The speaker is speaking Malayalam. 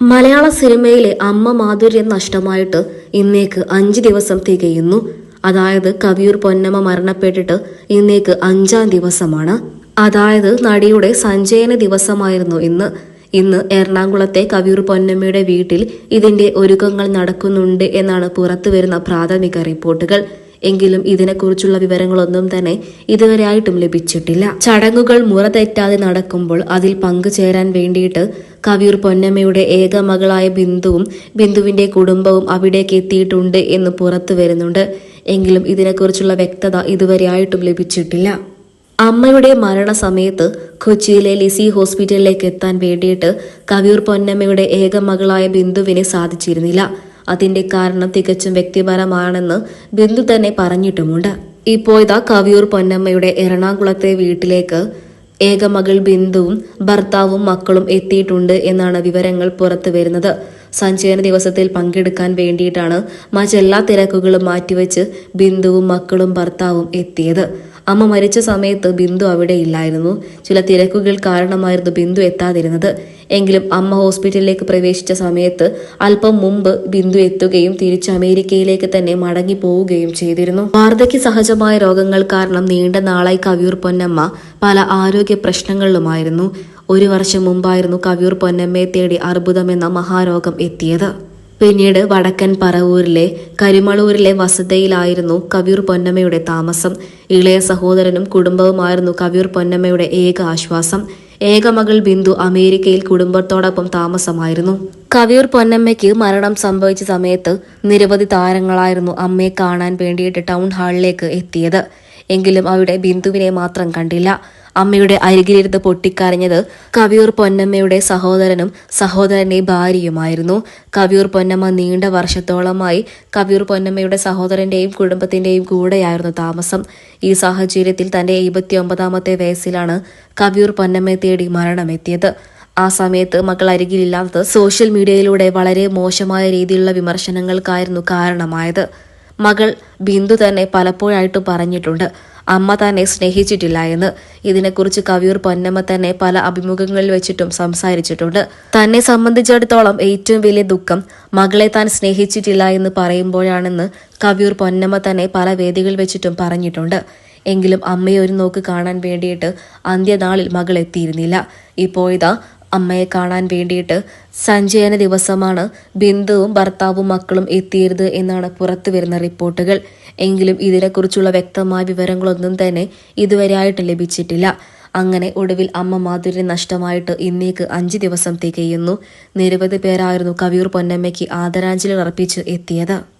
മലയാള സിനിമയിലെ അമ്മ മാധുര്യം നഷ്ടമായിട്ട് ഇന്നേക്ക് അഞ്ച് ദിവസം തികയുന്നു. അതായത് കവിയൂർ പൊന്നമ്മ മരണപ്പെട്ടിട്ട് ഇന്നേക്ക് അഞ്ചാം ദിവസമാണ്. അതായത് നടിയുടെ സഞ്ചയന ദിവസമായിരുന്നു ഇന്ന്. ഇന്ന് എറണാകുളത്തെ കവിയൂർ പൊന്നമ്മയുടെ വീട്ടിൽ ഇതിന്റെ ഒരുക്കങ്ങൾ നടക്കുന്നുണ്ട് എന്നാണ് പുറത്തുവരുന്ന പ്രാഥമിക റിപ്പോർട്ടുകൾ. എങ്കിലും ഇതിനെക്കുറിച്ചുള്ള വിവരങ്ങളൊന്നും തന്നെ ഇതുവരെയായിട്ടും ലഭിച്ചിട്ടില്ല. ചടങ്ങുകൾ മുറ തെറ്റാതെ നടക്കുമ്പോൾ അതിൽ പങ്കുചേരാൻ വേണ്ടിയിട്ട് കവിയൂർ പൊന്നമ്മയുടെ ഏക മകളായ ബിന്ദുവും ബിന്ദുവിന്റെ കുടുംബവും അവിടേക്ക് എത്തിയിട്ടുണ്ട് എന്ന് പുറത്തു വരുന്നുണ്ട്. എങ്കിലും ഇതിനെക്കുറിച്ചുള്ള വ്യക്തത ഇതുവരെയായിട്ടും ലഭിച്ചിട്ടില്ല. അമ്മയുടെ മരണസമയത്ത് കൊച്ചിയിലെ ലിസി ഹോസ്പിറ്റലിലേക്ക് എത്താൻ വേണ്ടിയിട്ട് കവിയൂർ പൊന്നമ്മയുടെ ഏക മകളായ ബിന്ദുവിന് സാധിച്ചിരുന്നില്ല. അതിന്റെ കാരണം തികച്ചും വ്യക്തിപരമാണെന്ന് ബിന്ദു തന്നെ പറഞ്ഞിട്ടുമുണ്ട്. ഇപ്പോൾ കവിയൂർ പൊന്നമ്മയുടെ എറണാകുളത്തെ വീട്ടിലേക്ക് ഏകമകൾ ബിന്ദുവും ഭർത്താവും മക്കളും എത്തിയിട്ടുണ്ട് എന്നാണ് വിവരങ്ങൾ പുറത്തു വരുന്നത്. സഞ്ചയന ദിവസത്തിൽ പങ്കെടുക്കാൻ വേണ്ടിയിട്ടാണ് മറ്റെല്ലാ തിരക്കുകളും മാറ്റിവെച്ച് ബിന്ദുവും മക്കളും ഭർത്താവും എത്തിയത്. അമ്മ മരിച്ച സമയത്ത് ബിന്ദു അവിടെ ഇല്ലായിരുന്നു. ചില തിരക്കുകൾ കാരണമായിരുന്നു ബിന്ദു എത്താതിരുന്നത്. എങ്കിലും അമ്മ ഹോസ്പിറ്റലിലേക്ക് പ്രവേശിച്ച സമയത്ത് അല്പം മുമ്പ് ബിന്ദു എത്തുകയും തിരിച്ച് അമേരിക്കയിലേക്ക് തന്നെ മടങ്ങി പോവുകയും ചെയ്തിരുന്നു. വാർദ്ധക്യ സഹജമായ രോഗങ്ങൾ കാരണം നീണ്ട നാളായി കവിയൂർ പൊന്നമ്മ പല ആരോഗ്യ പ്രശ്നങ്ങളിലുമായിരുന്നു. ഒരു വർഷം മുമ്പായിരുന്നു കവിയൂർ പൊന്നമ്മയെ തേടി അർബുദം എന്ന മഹാരോഗം എത്തിയത്. പിന്നീട് വടക്കൻ പറവൂരിലെ കരിമളൂരിലെ വസതയിലായിരുന്നു കവിയൂർ പൊന്നമ്മയുടെ താമസം. ഇളയ സഹോദരനും കുടുംബവുമായിരുന്നു കവിയൂർ പൊന്നമ്മയുടെ ഏക ആശ്വാസം. ഏകമകൾ ബിന്ദു അമേരിക്കയിൽ കുടുംബത്തോടൊപ്പം താമസമായിരുന്നു. കവിയൂർ പൊന്നമ്മയ്ക്ക് മരണം സംഭവിച്ച സമയത്ത് നിരവധി താരങ്ങളായിരുന്നു അമ്മയെ കാണാൻ വേണ്ടിയിട്ട് ടൗൺ ഹാളിലേക്ക് എത്തിയത്. എങ്കിലും അവിടെ ബിന്ദുവിനെ മാത്രം കണ്ടില്ല. അമ്മയുടെ അരികിലിരുന്ന് പൊട്ടിക്കരഞ്ഞത് കവിയൂർ പൊന്നമ്മയുടെ സഹോദരനും സഹോദരന്റെ ഭാര്യയുമായിരുന്നു. കവിയൂർ പൊന്നമ്മ നീണ്ട വർഷത്തോളമായി കവിയൂർ പൊന്നമ്മയുടെ സഹോദരന്റെയും കുടുംബത്തിന്റെയും കൂടെയായിരുന്നു താമസം. ഈ സാഹചര്യത്തിൽ തന്റെ ഒമ്പതാമത്തെ വയസ്സിലാണ് കവിയൂർ പൊന്നമ്മയെ തേടി മരണമെത്തിയത്. ആ സമയത്ത് മക്കൾ അരികിലില്ലാത്തത് സോഷ്യൽ മീഡിയയിലൂടെ വളരെ മോശമായ രീതിയിലുള്ള വിമർശനങ്ങൾക്കായിരുന്നു കാരണമായത്. മകൾ ബിന്ദു തന്നെ പലപ്പോഴായിട്ട് പറഞ്ഞിട്ടുണ്ട് അമ്മ തന്നെ സ്നേഹിച്ചിട്ടില്ല എന്ന് ഇതിനെക്കുറിച്ച് കവിയൂർ പൊന്നമ്മ തന്നെ പല അഭിമുഖങ്ങളിൽ വെച്ചിട്ടും സംസാരിച്ചിട്ടുണ്ട്. തന്നെ സംബന്ധിച്ചിടത്തോളം ഏറ്റവും വലിയ ദുഃഖം മകളെ താൻ സ്നേഹിച്ചിട്ടില്ല എന്ന് പറയുമ്പോഴാണെന്ന് കവിയൂർ പൊന്നമ്മ തന്നെ പല വേദികളിൽ വെച്ചിട്ടും പറഞ്ഞിട്ടുണ്ട്. എങ്കിലും അമ്മയെ ഒരു നോക്ക് കാണാൻ വേണ്ടിയിട്ട് അന്ത്യനാളിൽ മകൾ എത്തിയിരുന്നില്ല ഇപ്പോഴിതാ അമ്മയെ കാണാൻ വേണ്ടിയിട്ട് സഞ്ജയന ദിവസമാണ് ബിന്ദുവും ഭർത്താവും മക്കളും എത്തിയത് എന്നാണ് പുറത്തു വരുന്ന റിപ്പോർട്ടുകൾ. എങ്കിലും ഇതിനെക്കുറിച്ചുള്ള വ്യക്തമായ വിവരങ്ങളൊന്നും തന്നെ ഇതുവരെ ആയിട്ട് ലഭിച്ചിട്ടില്ല. അങ്ങനെ ഒടുവിൽ അമ്മ മാധുരി നഷ്ടമായിട്ട് ഇന്നേക്ക് അഞ്ച് ദിവസം തികയുന്നു. നിരവധി പേരായിരുന്നു കവിയൂർ പൊന്നമ്മയ്ക്ക് ആദരാഞ്ജലി അർപ്പിച്ച് എത്തിയത്.